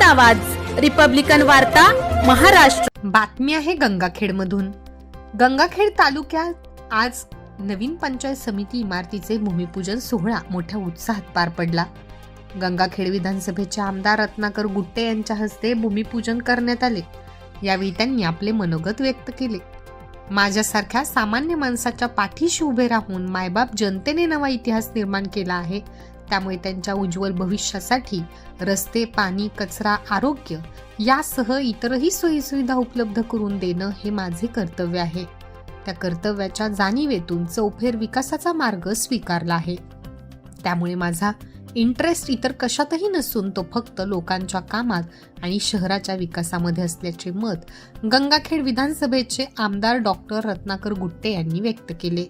बुलंद आवाज रिपब्लिकन वार्ता महाराष्ट्र. बातमी आहे गंगाखेडमधून. गंगाखेड तालुक्यात आज नवीन पंचायत समिती इमारतीचे भूमिपूजन सोहळा मोठ्या उत्साहात पार पडला. गंगाखेड विधानसभेचे आमदार रत्नाकर गुट्टे यांच्या हस्ते भूमिपूजन करण्यात आले. यावेळी त्यांनी आपले मनोगत व्यक्त केले. माझ्यासारख्या सामान्य माणसाच्या पाठीशी उभे राहून मायबाप जनतेने नवा इतिहास निर्माण केला आहे त्यामुळे त्यांच्या उज्ज्वल भविष्यासाठी रस्ते पाणी कचरा आरोग्य यासह इतरही सोयीसुविधा उपलब्ध करून देणं हे माझे कर्तव्य आहे. त्या कर्तव्याच्या जाणीवेतून चौफेर विकासाचा मार्ग स्वीकारला आहे. त्यामुळे माझा इंटरेस्ट इतर कशातही नसून तो फक्त लोकांच्या कामात आणि शहराच्या विकासामध्ये असल्याचे मत गंगाखेड विधानसभेचे आमदार डॉक्टर रत्नाकर गुट्टे यांनी व्यक्त केले.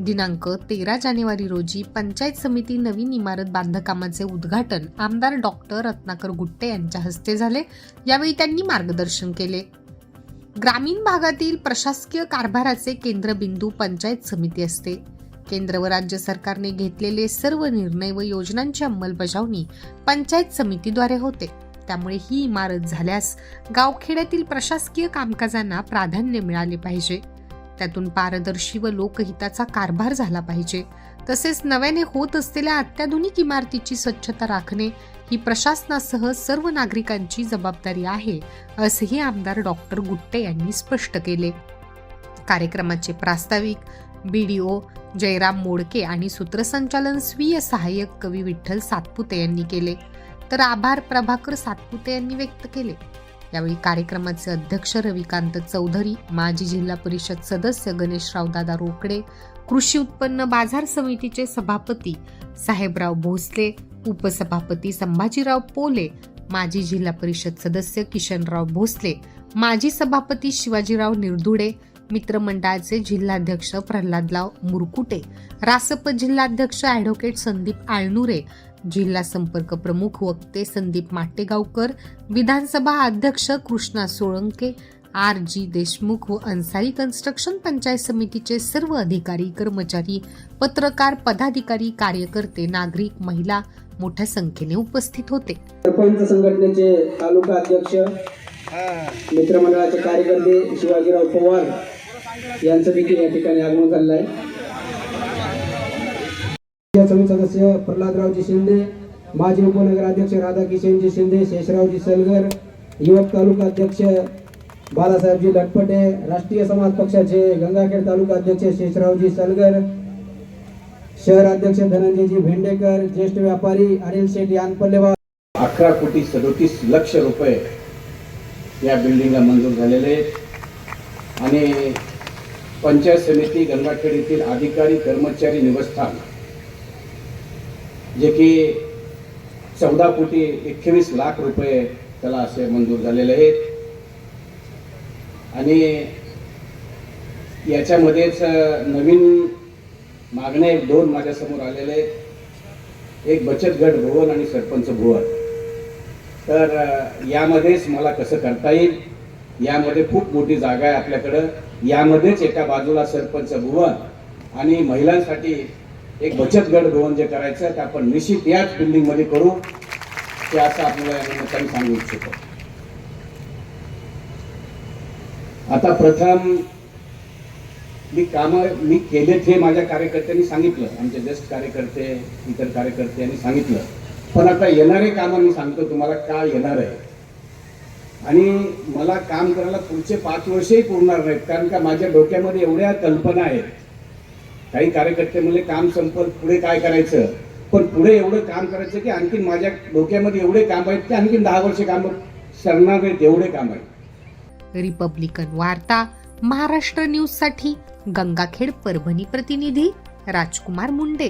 दिनांक तेरा जानेवारी रोजी पंचायत समिती नवीन इमारत बांधकामाचे उद्घाटन आमदार डॉक्टर रत्नाकर गुट्टे यांच्या हस्ते झाले. यावेळी त्यांनी मार्गदर्शन केले. ग्रामीण भागातील प्रशासकीय कारभाराचे केंद्रबिंदू पंचायत समिती असते. केंद्र व राज्य सरकारने घेतलेले सर्व निर्णय व योजनांची अंमलबजावणी पंचायत समितीद्वारे होते. त्यामुळे ही इमारत झाल्यास गावखेड्यातील प्रशासकीय कामकाजांना प्राधान्य मिळाले पाहिजे. त्यातून पारदर्शी व लोकहिताचा कारभार झाला पाहिजे. तसेच नव्याने होत असलेल्या अत्याधुनिक इमारतीची स्वच्छता राखणे ही प्रशासनासह सर्व नागरिकांची जबाबदारी आहे असेही आमदार डॉक्टर गुट्टे यांनी स्पष्ट केले. कार्यक्रमाचे प्रास्ताविक बी डी ओ जयराम मोडके आणि सूत्रसंचालन स्वीय सहाय्यक कवी विठ्ठल सातपुते यांनी केले. तर आभार प्रभाकर सातपुते यांनी व्यक्त केले. यावेळी कार्यक्रमाचे अध्यक्ष रविकांत चौधरी माजी जिल्हा परिषद सदस्य गणेशराव दादा रोकडे कृषी उत्पन्न बाजार समितीचे सभापती साहेबराव भोसले उपसभापती संभाजीराव पोले माजी जिल्हा परिषद सदस्य किशनराव भोसले माजी सभापती शिवाजीराव निर्धुडे मित्रमंडळाचे जिल्हाध्यक्ष प्रल्हादराव मुरकुटे रासप जिल्हाध्यक्ष ॲडव्होकेट संदीप आळनुरे जिल्हा संपर्क प्रमुख वक्ते संदीप माटेगावकर विधानसभा अध्यक्ष कृष्णा सोळंके आर जी देशमुख व अन्सारी कन्स्ट्रक्शन पंचायत समितीचे सर्व अधिकारी कर्मचारी पत्रकार पदाधिकारी कार्यकर्ते नागरिक महिला मोठ्या संख्येने उपस्थित होते. सरपंच संघटनेचे तालुका अध्यक्ष मित्रमंडळाचे कार्यकर्ते शिवाजीराव पवार यांचं देखील या ठिकाणी आगमन झालं आहे. समिती सदस्य प्रल्हादरावजी शिंदे माजी उपनगराध्यक्ष राधाकिशनजी शिंदे शेषरावजी सलगर युवक तालुका अध्यक्ष बालासाहेबजी लटपटे राष्ट्रीय समाज पक्षाचे गंगाखेड तालुका अध्यक्ष शेषरावजी सलगर शहर अध्यक्ष धनंजयजी भेंडेकर ज्येष्ठ व्यापारी अनिल शेठ यानपल्लेवा अकरा कोटी सदोतीस लक्ष रुपये या बिल्डिंगला मंजूर झालेले आणि पंचायत समिती गंगाखेड येथील अधिकारी कर्मचारी निवस्थान जे की चौदा कोटी एकवीस लाख रुपये त्याला असे मंजूर झालेले आहेत. आणि याच्यामध्येच नवीन मागण्या एक दोन माझ्यासमोर आलेले आहेत. एक बचत गट भुवन आणि सरपंच भुवन. तर यामध्येच मला कसं करता येईल? यामध्ये खूप मोठी जागा आहे आपल्याकडं. यामध्येच एका बाजूला सरपंच भुवन आणि महिलांसाठी एक बचत गट भवन जे करायचं ते आपण निश्चित याच बिल्डिंगमध्ये करू ते असं आपल्याला या निमित्ताने सांगू इच्छितो. आता प्रथम मी कामं मी केलेत हे माझ्या कार्यकर्त्यांनी सांगितलं आमचे ज्येष्ठ कार्यकर्ते इतर कार्यकर्त्यांनी सांगितलं. पण आता येणारे कामं मी सांगतो तुम्हाला का येणार आहे. आणि मला काम करायला पुढचे पाच वर्षही पुरणार नाहीत कारण का माझ्या डोक्यामध्ये एवढ्या कल्पना आहेत. काही कार्यकर्ते म्हणले काम संपल पुढे काय करायचं? पण पुढे एवढं काम करायचं की आणखीन माझ्या डोक्यामध्ये एवढे काम आहेत की आणखीन दहा वर्ष काम सरणार नाहीत एवढे काम आहेत. रिपब्लिकन वार्ता महाराष्ट्र न्यूजसाठी गंगाखेड परभणी प्रतिनिधी राजकुमार मुंडे.